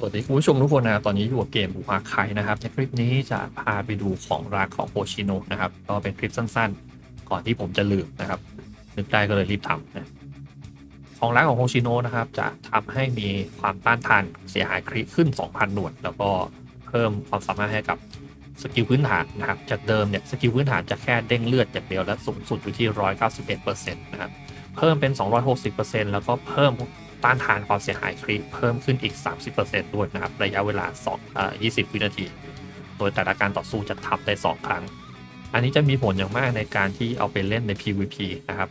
สวัสดีคุณผู้ชมทุกคนนะครับตอนนี้อยู่กับเกมบูฮาไคนะครับ ในคลิปนี้จะพาไปดูของรักของโฮชิโนะนะครับ ก็เป็นคลิปสั้นๆ ก่อนที่ผมจะลืมนะครับนึกได้ก็เลยรีบทำนะของรักของโฮชิโนะนะครับ จะทำให้มีความต้านทานเสียหายคริขึ้น 2,000 หน่วยแล้วก็เพิ่มความสามารถให้กับสกิลพื้นฐานนะครับ จากเดิมเนี่ยสกิลพื้นฐานจะแค่เด้งเลือดอย่างเดียวและสูงสุดอยู่ที่ 191%นะครับเพิ่มเป็น 260%แล้วก็เพิ่ม ต้านทานความเสียหายคริเพิ่มขึ้นอีก 30%ด้วยนะครับ ระยะเวลา2อ่า20 วินาที โดยแต่ละการต่อสู้จะทำได้ 2 ครั้ง อันนี้จะมีผลอย่างมากในการที่เอาไปเล่นใน PVP นะครับ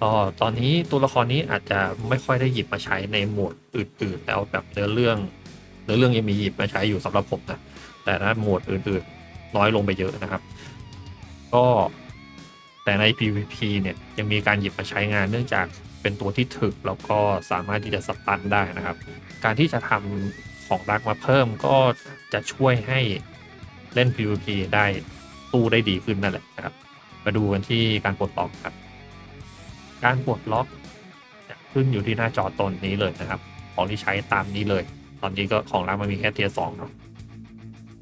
ก็ตอนนี้ตัวละครนี้อาจจะไม่ค่อยได้หยิบมาใช้ในโหมดอื่นๆ แล้วแบบเนื้อเรื่องเนื้อเรื่องยังมีหยิบมาใช้อยู่สำหรับผมนะแต่ถ้าโหมดอื่นๆ น้อยลงไปเยอะนะครับ ก็แต่ใน PVP เนี่ยยังมีการหยิบมาใช้งานเนื่องจาก เป็นตัวที่ถึกแล้วก็สามารถที่จะสตันได้นะครับ การที่จะทำของรักมาเพิ่มก็จะช่วยให้เล่น PVP ได้ตู้ได้ดีขึ้นนั่นแหละนะครับ มาดูกันที่การปลดล็อกครับ การปลดล็อกจะขึ้นอยู่ที่หน้าจอตนนี้เลยนะครับ ของที่ใช้ตามนี้เลย ตอนนี้ก็ของรักมันมีแค่เทียร์สองเนาะ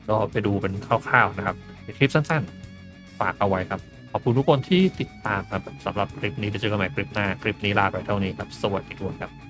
ก็ไปดูเป็นคร่าวๆนะครับเป็นคลิปสั้นๆ ฝากเอาไว้ครับ ขอบคุณทุกคนที่ติดตามครับสำหรับคลิปนี้จะเจอกันใหม่คลิปหน้า คลิปนี้ลาไปเท่านี้ครับ สวัสดีทุกคนครับ